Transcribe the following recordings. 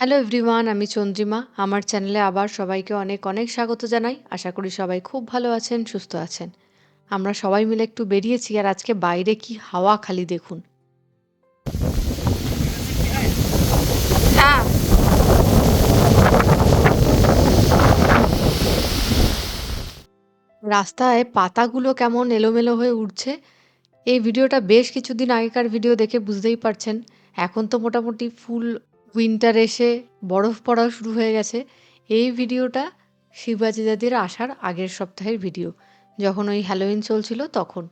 Hello everyone আমি চন্দ্রিমা। আমার চ্যানেলে আবার সবাইকে অনেক অনেক স্বাগত জানাই। আশা করি সবাই খুব ভালো আছেন সুস্থ আছেন। আমরা সবাই মিলে একটু বেরিয়েছি আর আজকে বাইরে কি হাওয়া খালি দেখুন। হ্যাঁ। রাস্তায় পাতাগুলো কেমন এলোমেলো হয়ে উঠছে এই ভিডিওটা বেশ কিছুদিন আগেকার ভিডিও দেখে বুঝতেই পারছেন। এখন তো মোটামুটি ফুল উইন্টার এসে বরফ পড়াও শুরু হয়ে গেছে। এই ভিডিওটা শিবাজি দাদির আসার আগের সপ্তাহের ভিডিও, যখন ওই হ্যালোইন চলছিল তখন।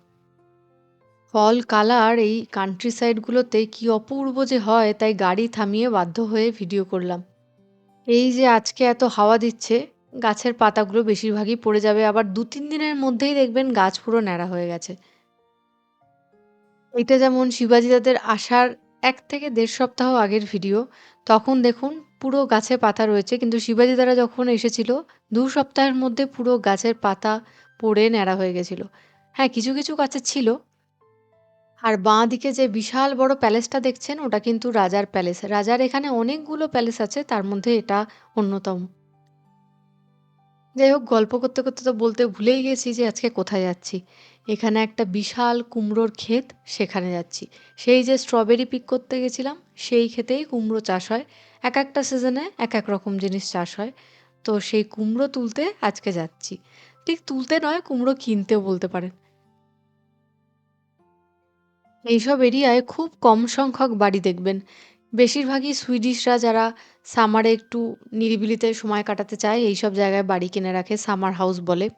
ফল, কালার, এই কান্ট্রি সাইডগুলোতে কি অপূর্ব যে হয়, তাই গাড়ি থামিয়ে বাধ্য হয়ে ভিডিও করলাম। এই যে আজকে এত হাওয়া দিচ্ছে, গাছের পাতাগুলো বেশিরভাগই পড়ে যাবে, আবার দু তিন দিনের মধ্যেই দেখবেন গাছ পুরো ন্যাড়া হয়ে গেছে। এটা যেমন শিবাজি দাদের আসার এক থেকে দেড় সপ্তাহ আগের ভিডিও। তখন দেখুন পুরো গাছে পাতা রয়েছে, কিন্তু শিবাজি দ্বারা যখন এসেছিল, দু সপ্তাহের মধ্যে পুরো গাছের পাতা পড়ে ন্যাড়া হয়ে গেছিল। হ্যাঁ কিছু কিছু গাছে ছিল। আর বাঁ দিকে যে বিশাল বড় প্যালেসটা দেখছেন, ওটা কিন্তু রাজার প্যালেস। রাজার এখানে অনেকগুলো প্যালেস আছে, তার মধ্যে এটা অন্যতম। যাই হোক, গল্প করতে করতে তো বলতে ভুলেই গেছি যে আজকে কোথায় যাচ্ছি। এখানে একটা বিশাল কুমড়োর ক্ষেত সেখানে যাচ্ছি। সেই যে স্ট্রবেরি পিক করতে গেছিলাম, সেই ক্ষেতেই কুমড়ো চাষ হয়। এক একটা সিজনে এক এক রকম জিনিস চাষ হয়। তো সেই কুমড়ো তুলতে আজকে যাচ্ছি। ঠিক তুলতে নয়, কুমড়ো কিনতেও বলতে পারেন। এইসব এরিয়ায় খুব কম সংখ্যক বাড়ি দেখবেন। বেশিরভাগই সুইডিশরা যারা সামারে একটু নিরিবিলিতে সময় কাটাতে চায়, এইসব জায়গায় বাড়ি কিনে রাখে সামার হাউস বলে।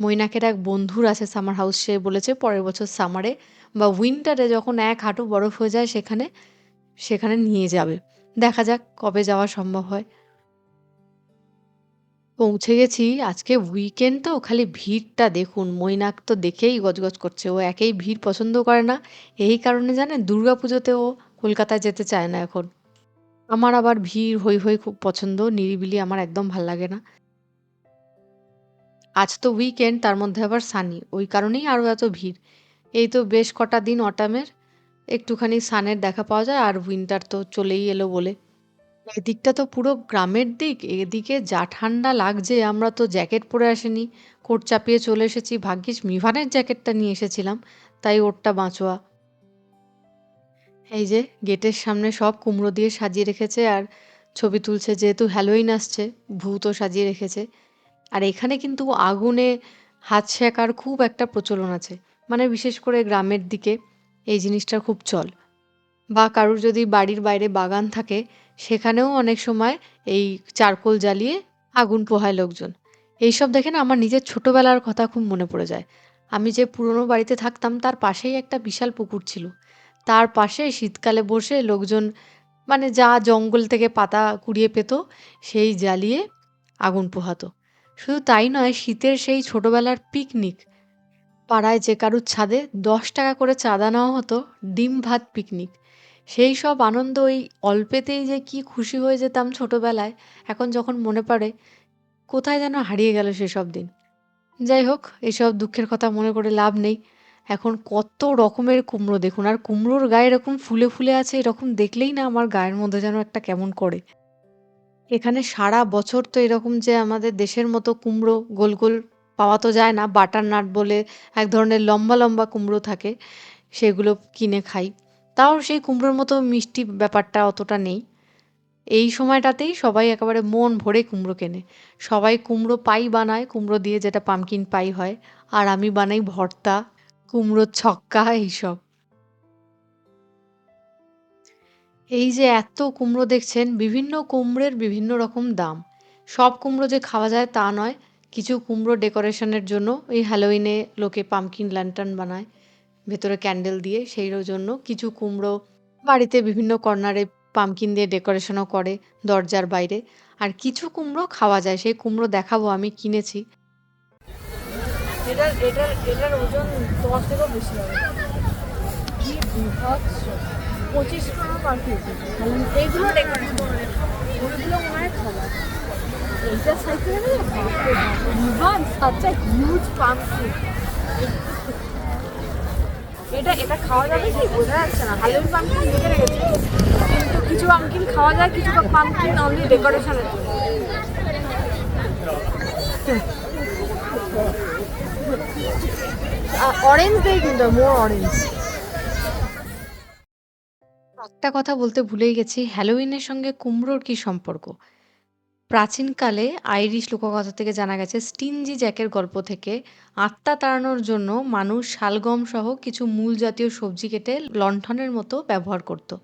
মৈনাকের এক বন্ধুর আছে সামার হাউস সে বলেছে পরের বছর সামারে বা উইন্টারে যখন এক হাঁটু বরফ হয়ে যায় সেখানে সেখানে নিয়ে যাবে। দেখা যাক কবে যাওয়া সম্ভব হয়। পৌঁছে গেছি। আজকে উইকেন্ড তো, খালি ভিড়টা দেখুন। মৈনাক তো দেখেই গজগজ করছে। ও একেই ভিড় পছন্দ করে না। এই কারণে জানে দুর্গা পুজোতে ও কলকাতায় যেতে চায় না এখন। আমার আবার ভিড়, হই হই খুব পছন্দ। নিরিবিলি আমার একদম ভালো লাগে না। আজ তো উইকেন্ড তার মধ্যে আবার সানি। ওই কারণেই আরও এত ভিড়। এই তো বেশ কটা দিন অটামের। একটুখানি সানের দেখা পাওয়া যায়, আর উইন্টার তো চলেই এলো বলে। এদিকটা তো পুরো গ্রামের দিক, এদিকে যা ঠান্ডা লাগছে, আমরা তো জ্যাকেট পরে আসিনি। কোট চাপিয়ে চলে এসেছি। ভাগ্যিস মিভানের জ্যাকেটটা নিয়ে এসেছিলাম, তাই ওরটা বাঁচোয়া। এই যে, গেটের সামনে সব কুমড়ো দিয়ে সাজিয়ে রেখেছে, আর ছবি তুলছে যেহেতু হ্যালোইন আসছে, ভূতও সাজিয়ে রেখেছে। আর এখানে কিন্তু আগুনে হাত শেখার খুব একটা প্রচলন আছে। মানে বিশেষ করে গ্রামের দিকে এই জিনিসটার খুব চল। বা কারুর যদি বাড়ির বাইরে বাগান থাকে, সেখানেও অনেক সময় এই চারকোল জ্বালিয়ে আগুন পোহায় লোকজন। এইসব দেখে না আমার নিজের ছোটোবেলার কথা খুব মনে পড়ে যায়। আমি যে পুরনো বাড়িতে থাকতাম, তার পাশেই একটা বিশাল পুকুর ছিল। তার পাশে শীতকালে বসে লোকজন মানে যা জঙ্গল থেকে পাতা কুড়িয়ে পেত, সেই জ্বালিয়ে আগুন পোহাতো। শুধু তাই নয়, শীতের সেই ছোটোবেলার পিকনিক পাড়ায় যে কারুর ছাদে দশ টাকা করে চাঁদা নেওয়া হতো, ডিম ভাত পিকনিক সেই সব আনন্দ ওই অল্পেতেই যে কি খুশি হয়ে যেতাম ছোটোবেলায়, এখন যখন মনে পড়ে, কোথায় যেন হারিয়ে গেল সেসব দিন। যাই হোক, এসব দুঃখের কথা মনে করে লাভ নেই। এখন কত রকমের কুমড়ো, দেখুন, আর কুমড়োর গায়ে এরকম ফুলে ফুলে আছে, এরকম দেখলেই না আমার গায়ের মধ্যে যেন একটা কেমন করে। এখানে সারা বছর তো এরকম যে আমাদের দেশের মতো কুমড়ো গোল গোল পাওয়া তো যায় না, বাটার নাট বলে এক ধরনের লম্বা লম্বা কুমড়ো থাকে, সেগুলো কিনে খাই। তাও সেই কুমড়োর মতো মিষ্টি ব্যাপারটা অতটা নেই। এই সময়টাতেই সবাই একেবারে মন ভরে কুমড়ো কেনে। সবাই কুমড়ো পাই বানায়, কুমড়ো দিয়ে যেটা পামকিন পাই হয়, আর আমি বানাই ভর্তা, কুমড়োর ছক্কা, এইসব। এই যে এত কুমড়ো দেখছেন, বিভিন্ন কুমড়োর বিভিন্ন রকম দাম। সব কুমড়ো যে খাওয়া যায় তা নয়, কিছু কুমড়ো ডেকোরেশনের জন্য এই হ্যালোইনে লোকে পামকিন ল্যান্টার্ন বানায়, ভেতরে ক্যান্ডেল দিয়ে সেই জন্য কিছু কুমড়ো বাড়িতে বিভিন্ন কর্নারে পামকিন দিয়ে ডেকোরেশনও করে দরজার বাইরে। আর কিছু কুমড়ো খাওয়া যায়, সেই কুমড়ো দেখাবো, আমি কিনেছি। এটার এটার এটার ওজন তোমার থেকেও বেশি হবে। কি পঁচিশ গ্রাম পার কেজি এইগুলো ওইগুলো মনে হয় হিউজ পাম্পকিন এটা এটা খাওয়া যাবে বোঝা যাচ্ছে না। হালুম পাম্পকিন লিখে রেখেছে। কিছু পাম্পকিন খাওয়া যায়, কিছু পাম্পকিন অনলি ডেকোরেশনের জন্য। অরেঞ্জ দেয় কিন্তু মোর অরেঞ্জ একটা কথা বলতে ভুলেই গেছি হ্যালোউইনের সঙ্গে কুমড়োর কি সম্পর্ক? প্রাচীনকালে আইরিশ লোককথা থেকে জানা গেছে, স্টিনজি জ্যাকের গল্প থেকে আত্মা তাড়ানোর জন্য মানুষ শালগম সহ কিছু মূল জাতীয় সবজি কেটে লণ্ঠনের মতো ব্যবহার করত।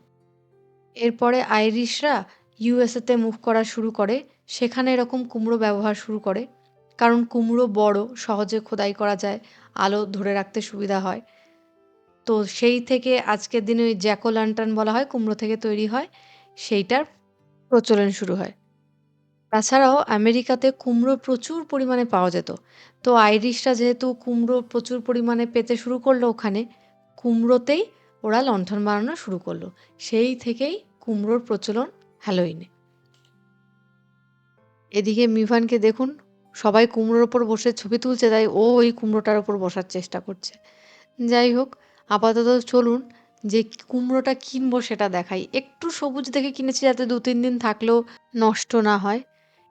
এরপরে আইরিশরা ইউএসএতে মুভ করা শুরু করে, সেখানে এরকম কুমড়ো ব্যবহার শুরু করে। কারণ কুমড়ো বড়, সহজে খোদাই করা যায়, আলো ধরে রাখতে সুবিধা হয়। তো সেই থেকে আজকের দিনে ওই জ্যাকো ল্যান্টার্ন বলা হয়, কুমড়ো থেকে তৈরি হয়, সেইটার প্রচলন শুরু হয়। তাছাড়াও আমেরিকাতে কুমড়ো প্রচুর পরিমাণে পাওয়া যেত। তো আইরিশরা যেহেতু কুমড়ো প্রচুর পরিমাণে পেতে শুরু করল ওখানে, কুমড়োতেই ওরা লণ্ঠন বানানো শুরু করল। সেই থেকেই কুমড়োর প্রচলন হ্যালোইনে এদিকে মিভানকে দেখুন, সবাই কুমড়োর ওপর বসে ছবি তুলছে, তাই ও ওই কুমড়োটার ওপর বসার চেষ্টা করছে। যাই হোক আপাতত চলুন, যে কুমড়োটা কিনবো সেটা দেখাই। একটু সবুজ দেখে কিনেছি যাতে দু তিন দিন থাকলেও নষ্ট না হয়।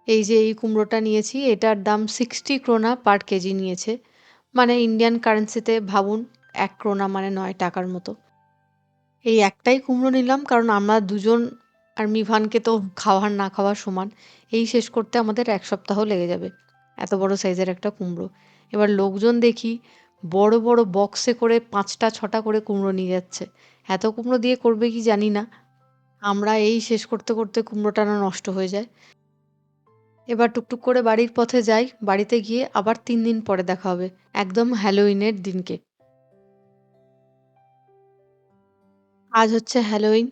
এই যে এই কুমড়োটা নিয়েছি, এটার দাম সিক্সটি ক্রোনা পার কেজি নিয়েছে। মানে ইন্ডিয়ান কারেন্সিতে ভাবুন, এক ক্রোনা মানে নয় টাকার মতো। এই একটাই কুমড়ো নিলাম, কারণ আমরা দুজন আর মিভানকে তো খাওয়ার না খাওয়ার সমান। এই শেষ করতে আমাদের এক সপ্তাহ লেগে যাবে। এত বড় সাইজের একটা কুমড়ো। এবার লোকজন দেখি বড় বড় বক্সে করে পাঁচটা, ছটা করে কুমড়ো নিয়ে যাচ্ছে। এত কুমড়ো দিয়ে করবে কি জানি না। আমরা এই শেষ করতে করতে কুমড়োটা না নষ্ট হয়ে যায়। এবার টুকটুক করে বাড়ির পথে যাই। বাড়িতে গিয়ে আবার তিন দিন পরে দেখা হবে। একদম হ্যালোইনের দিনকে। আজ হচ্ছে হ্যালোইন।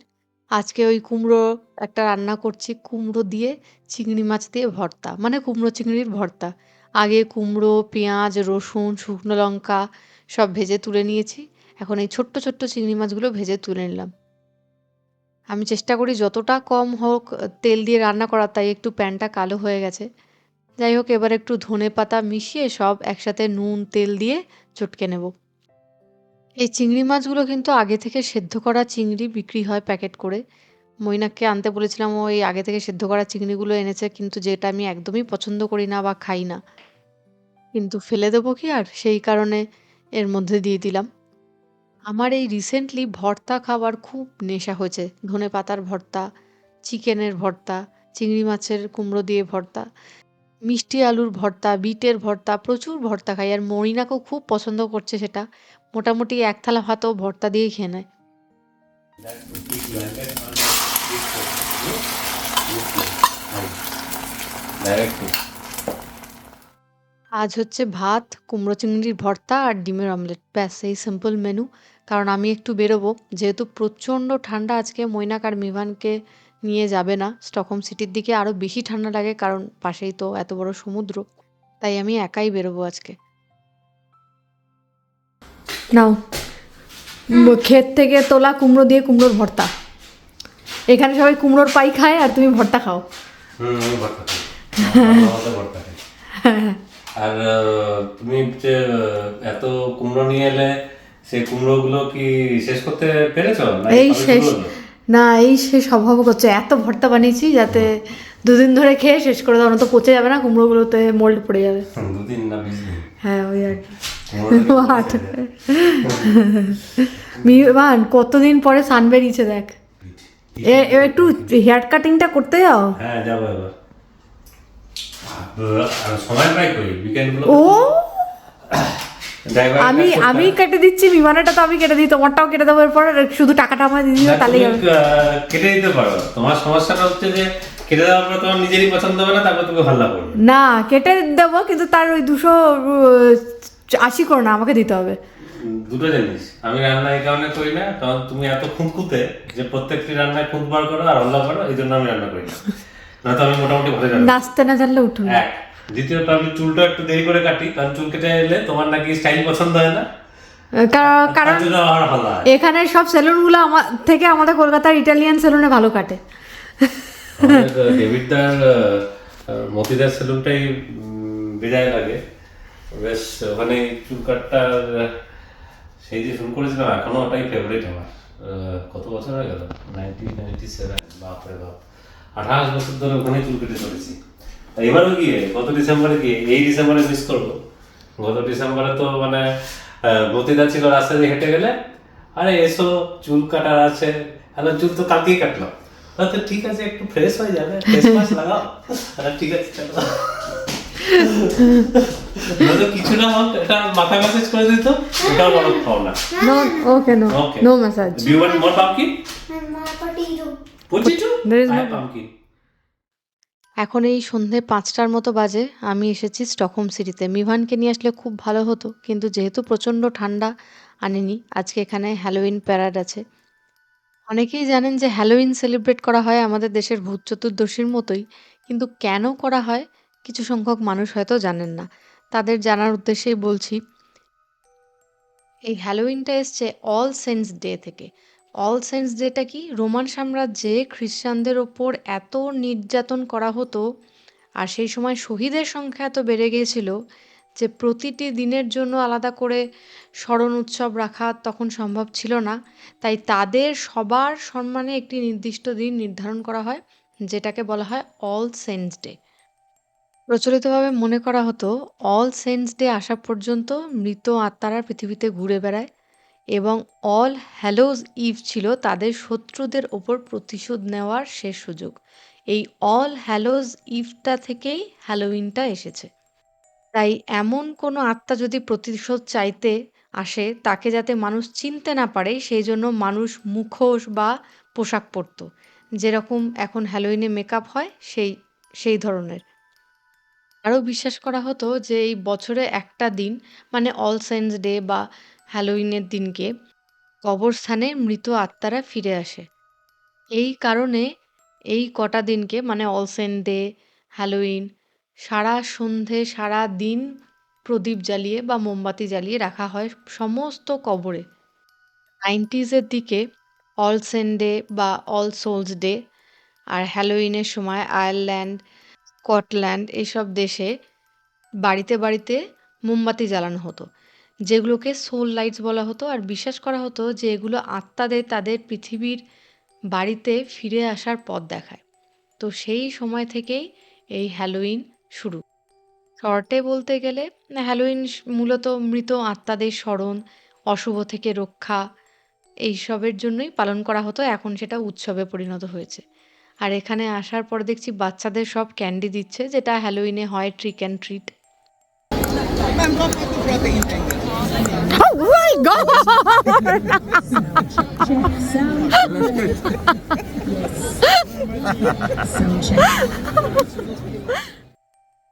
আজকে ওই কুমড়ো একটা রান্না করছি। কুমড়ো দিয়ে চিংড়ি মাছ দিয়ে ভর্তা। মানে কুমড়ো চিংড়ির ভর্তা। আগে কুমড়ো, পেঁয়াজ, রসুন, শুকনো লঙ্কা সব ভেজে তুলে নিয়েছি। এখন এই ছোট্ট ছোট্ট চিংড়ি মাছগুলো ভেজে তুলে নিলাম। আমি চেষ্টা করি যতটা কম হোক তেল দিয়ে রান্না করার, তাই একটু প্যানটা কালো হয়ে গেছে। যাই হোক, এবার একটু ধনে পাতা মিশিয়ে সব একসাথে নুন, তেল দিয়ে চটকে নেব। এই চিংড়ি মাছগুলো কিন্তু আগে থেকে সেদ্ধ করা চিংড়ি বিক্রি হয় প্যাকেট করে। মৈনাককে আনতে বলেছিলাম, ও, এই আগে থেকে সেদ্ধ করা চিংড়িগুলো এনেছে, কিন্তু যেটা আমি একদমই পছন্দ করি না বা খাই না। কিন্তু ফেলে দেবো কি? আর সেই কারণে এর মধ্যে দিয়ে দিলাম। আমার এই রিসেন্টলি ভর্তা খাবার খুব নেশা হয়েছে। ধনে পাতার ভর্তা, চিকেনের ভর্তা, চিংড়ি মাছের কুমড়ো দিয়ে ভর্তা, মিষ্টি আলুর ভর্তা, বিটের ভর্তা, প্রচুর ভর্তা খাই। আর মরিনাকেও খুব পছন্দ করছে সেটা। মোটামুটি এক থালা ভাতও ভর্তা দিয়েই খেয়ে নেয়। আজ হচ্ছে ভাত কুমড়ো চিংড়ির ভর্তা আর ডিমের অমলেট। ব্যাস এই সিম্পল মেনু কারণ আমি একটু বেরোবো যেহেতু প্রচণ্ড ঠান্ডা আজকে মৈনাক আর মিভানকে নিয়ে যাবে না। স্টকহোম সিটির দিকে আরও বেশি ঠান্ডা লাগে কারণ পাশেই তো এত বড় সমুদ্র। তাই আমি একাই বেরোবো আজকে। নাও। ক্ষেত থেকে তোলা কুমড়ো দিয়ে কুমড়োর ভর্তা। এখানে সবাই কুমড়োর পাই খায় আর তুমি ভর্তা খাও। ভর্তা খাই। আর তুমি যে এত কুমড়ো নিয়ে এলে সেই কুমড়ো গুলো কি শেষ করতে পেরেছ? এই শেষ না এই শেষ অভাব করছে। এত ভর্তা বানিয়েছি যাতে দুদিন ধরে খেয়ে শেষ করে দাও তো পচে যাবে না কুমড়োগুলোতে মোল্ড পড়ে যাবে। দুদিন না হ্যাঁ ওই আর কি। মিমান কতদিন পরে সান বেরিয়েছে দেখ একটু হেয়ার কাটিংটা করতে যাও? হ্যাঁ যাব এবার। সময় পাই করি উইকেন্ড ও? আমি আমি কেটে দিচ্ছি বিমানটা তো আমি কেটে দিই তোমারটাও কেটে দেবো এরপর শুধু টাকাটা আমার দিয়ে দিও তাহলেই হবে। কেটে দিতে পারো। তোমার সমস্যাটা হচ্ছে যে কেটে দেওয়ার পর তোমার নিজেরই পছন্দ হবে না তারপর তুমি হাল্লা করবে। না কেটে দেবো কিন্তু তার ওই দুশো আশি করো না আমাকে দিতে হবে। দুটো জিনিস। আমি রান্না এই কারণে করি না কারণ তুমি এত খুঁতখুঁতে যে প্রত্যেকটি রান্নায় খুঁত বার করো আর হল্লা করো এই জন্য আমি রান্না করি না। না তো আমি মোটামুটি ভালো রান্না নাচতে না জানলে উঠুন এক। দ্বিতীয়ত আমি চুলটা একটু দেরি করে কাটি কারণ চুল কেটে এলে তোমার নাকি স্টাইল পছন্দ হয় না। কারণ এখানে সব সেলুনগুলো আমার থেকে আমাদের কলকাতার ইটালিয়ান সেলুনে ভালো কাটে। ডেভিডদার মতিদার সেলুনটাই বেজায় লাগে। বেশ ওখানে চুল কাটটার সেই যে শুরু করেছিলাম এখনও ওটাই ফেভারিট আমার। কত বছর হয়ে গেল? নাইনটিন নাইনটি সেভেন বাপরে বাপ। আঠাশ বছর ধরে ওখানেই চুল কেটে চলেছি। এবারও গিয়ে গত ডিসেম্বরে গিয়ে এই ডিসেম্বরে মিস করব? গত ডিসেম্বরে তো মানে গতিদা ছিল রাস্তা দিয়ে হেঁটে গেলে আরে এসো চুল কাটার আছে। হ্যালো চুল তো কালকেই কাটলাম। তো ঠিক আছে একটু ফ্রেশ হয়ে যাবে ফেস মাস লাগাও। আরে ঠিক আছে চলো। কিছু না হোক একটা মাথা ম্যাসাজ করে দিত ওটাও বড় পাও না। নো ওকে ও কেন massage do you want more পাপকি এখন এই সন্ধে পাঁচটার মতো বাজে আমি এসেছি স্টকহোম সিটিতে। মিভানকে নিয়ে আসলে খুব ভালো হতো কিন্তু যেহেতু প্রচণ্ড ঠান্ডা আনিনি আজকে এখানে হ্যালোইন প্যারাড আছে। অনেকেই জানেন যে হ্যালোইন সেলিব্রেট করা হয় আমাদের দেশের ভূত চতুর্দশীর মতোই কিন্তু কেন করা হয় কিছু সংখ্যক মানুষ হয়তো জানেন না। তাদের জানার উদ্দেশ্যেই বলছি এই হ্যালোইনটা এসছে অল সেন্স ডে থেকে। অল সেন্টস ডেটা কি? রোমান সাম্রাজ্যে খ্রিস্টানদের ওপর এত নির্যাতন করা হতো আর সেই সময় শহীদের সংখ্যা এত বেড়ে গিয়েছিল যে প্রতিটি দিনের জন্য আলাদা করে স্মরণ উৎসব রাখা তখন সম্ভব ছিল না। তাই তাদের সবার সম্মানে একটি নির্দিষ্ট দিন নির্ধারণ করা হয়, যেটাকে বলা হয় অল সেন্টস ডে প্রচলিতভাবে মনে করা হতো অল সেন্টস ডে আসা পর্যন্ত মৃত আত্মারা পৃথিবীতে ঘুরে বেড়ায়। এবং অল হ্যালোজ ইভ ছিল তাদের শত্রুদের ওপর প্রতিশোধ নেওয়ার শেষ সুযোগ। এই অল হ্যালোজ ইভটা থেকেই হ্যালোউইনটা এসেছে। তাই এমন কোনো আত্মা যদি প্রতিশোধ চাইতে আসে, তাকে যাতে মানুষ চিনতে না পারে, সেই জন্য মানুষ মুখোশ বা পোশাক পরতো, যেরকম এখন হ্যালোইনে মেকআপ হয়, সেই সেই ধরনের। আরও বিশ্বাস করা হতো যে এই বছরে একটা দিন মানে অল সেন্টস ডে বা হ্যালোইনের দিনকে কবরস্থানে মৃত আত্মারা ফিরে আসে। এই কারণে এই কটা দিনকে মানে অল সেন্ট ডে, হ্যালোইন, সারা সন্ধে, সারা দিন প্রদীপ জ্বালিয়ে বা মোমবাতি জ্বালিয়ে রাখা হয় সমস্ত কবরে। নাইনটিজের দিকে অল ডে বা অল সোলস ডে আর হ্যালোইনের সময় আয়ারল্যান্ড, স্কটল্যান্ড এইসব দেশে বাড়িতে বাড়িতে মোমবাতি জ্বালানো হতো। যেগুলোকে সোল লাইটস বলা হতো আর বিশ্বাস করা হতো যে এগুলো আত্মাদের, তাদের পৃথিবীর বাড়িতে ফিরে আসার পথ দেখায়। তো সেই সময় থেকেই এই হ্যালোইন শুরু। শর্টে বলতে গেলে হ্যালোইন মূলত মৃত আত্মাদের স্মরণ, অশুভ থেকে রক্ষা এইসবের জন্যই পালন করা হতো। এখন সেটা উৎসবে পরিণত হয়েছে। আর এখানে আসার পর দেখছি বাচ্চাদের সব ক্যান্ডি দিচ্ছে, যেটা হ্যালোইনে হয় ট্রিক অ্যান্ড ট্রিট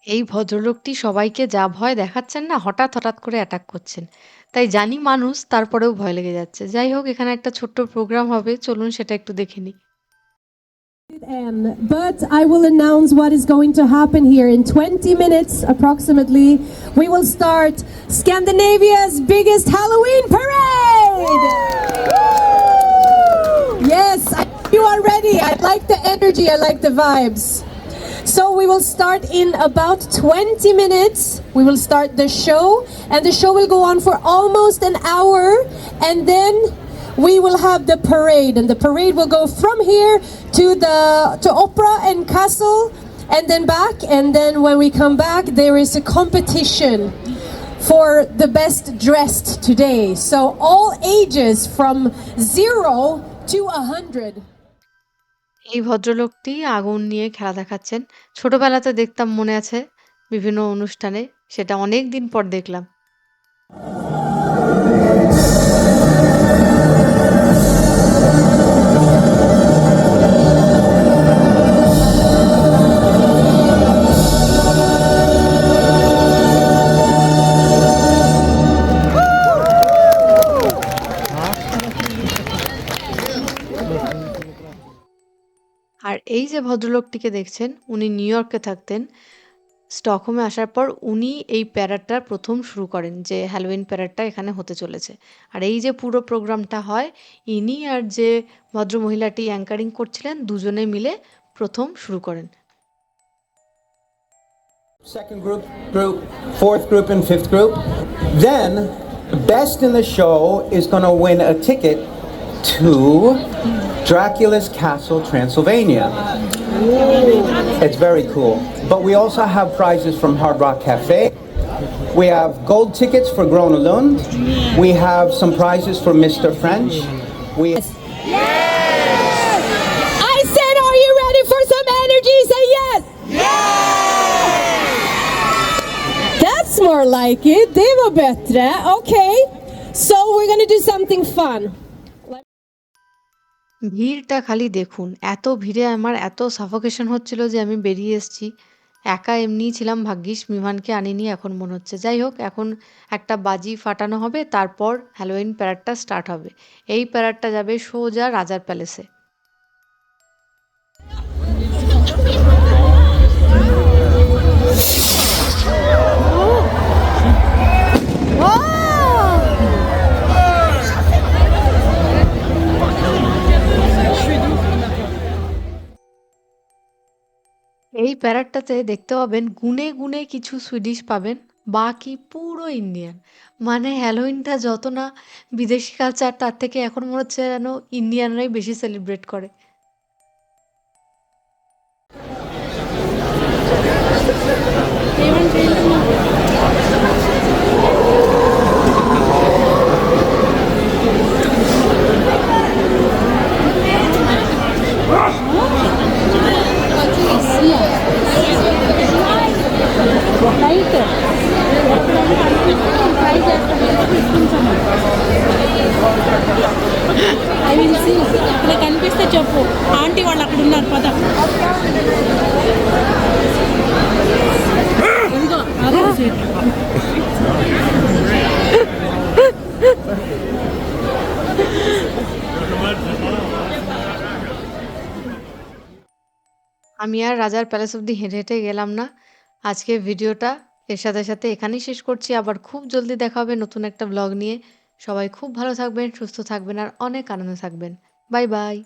এই ভদ্রলোকটি সবাইকে যা ভয় দেখাচ্ছেন না, হঠাৎ হঠাৎ করে অ্যাটাক করছেন। তাই জানি মানুষ, তারপরেও ভয় লেগে যাচ্ছে। যাই হোক, এখানে একটা ছোট্ট প্রোগ্রাম হবে। চলুন সেটা একটু দেখে নিই। But I will announce what is going to happen here in 20 minutes approximately. We will start Scandinavia's biggest Halloween parade. Yes, I- you are ready. I like the energy, I like the vibes. So we will start in about 20 minutes. We will start the show, and the show will go on for almost an hour, and then we will have the parade, and the parade will go from here to the to Opera and Castle, and then back. And then when we come back, there is a competition for the best dressed today. So all ages from zero to a hundred. এই ভদ্রলোকটি আগুন নিয়ে খেলা দেখাচ্ছেন ছোটবেলাতে দেখতাম মনে আছে বিভিন্ন অনুষ্ঠানে সেটা অনেক দিন পর দেখলাম এই যে ভদ্রলোকটিকে দেখছেন উনি নিউ ইয়র্কে থাকতেন স্টকহোমে আসার পর উনি এই প্যারাডটা প্রথম শুরু করেন যে হ্যালোইন প্যারাডটা এখানে হতে চলেছে আর এই যে পুরো প্রোগ্রামটা হয় ইনি আর যে ভদ্রমহিলাটি অ্যাঙ্কারিং করছিলেন দুজনে মিলে প্রথম শুরু করেন second group, group, fourth group, and fifth group. Then best in the show is going to win a ticket to Dracula's Castle, Transylvania. It's very cool. But we also have prizes from Hard Rock Cafe. We have gold tickets for Grona Lund. We have some prizes for Mr. French. We I said, are you ready for some energy? Say yes! yes! That's more like it. Det var bättre. Okay. So we're gonna do something fun. ভিড়টা খালি দেখুন। এত ভিড়ে আমার এত suffocation হচ্ছিল যে আমি বেরিয়ে এসেছি। একা এমনিই ছিলাম ভাগ্যিস মিমানকে আনিনি, এখন মনে হচ্ছে। যাই হোক, এখন একটা বাজি ফাটানো হবে, তারপর হ্যালোইন প্যারাডটা স্টার্ট হবে। এই প্যারাডটা যাবে সোজা রাজার প্যালেসে এই প্যারাডটাতে দেখতে পাবেন গুনে গুনে কিছু সুইডিশ পাবেন, বাকি পুরো ইন্ডিয়ান। মানে হ্যালোইনটা যত না বিদেশি কালচার তার থেকে এখন মনে হচ্ছে যেন ইন্ডিয়ানরাই বেশি সেলিব্রেট করে। ఐ విల్ సీ అక్కడ కనిపిస్తే చెప్పు ఆంటీ వాళ్ళు అక్కడ ఉన్నారు పద ఇదిగో అదే సీట్ আমি আর রাজার প্যালেস অব্দি হেঁটে হেঁটে গেলাম না আজকে ভিডিওটা এর সাথে সাথে এখানেই শেষ করছি। আবার খুব জলদি দেখা হবে নতুন একটা ব্লগ নিয়ে। সবাই খুব ভালো থাকবেন, সুস্থ থাকবেন, আর অনেক আনন্দ থাকবেন। Bye bye.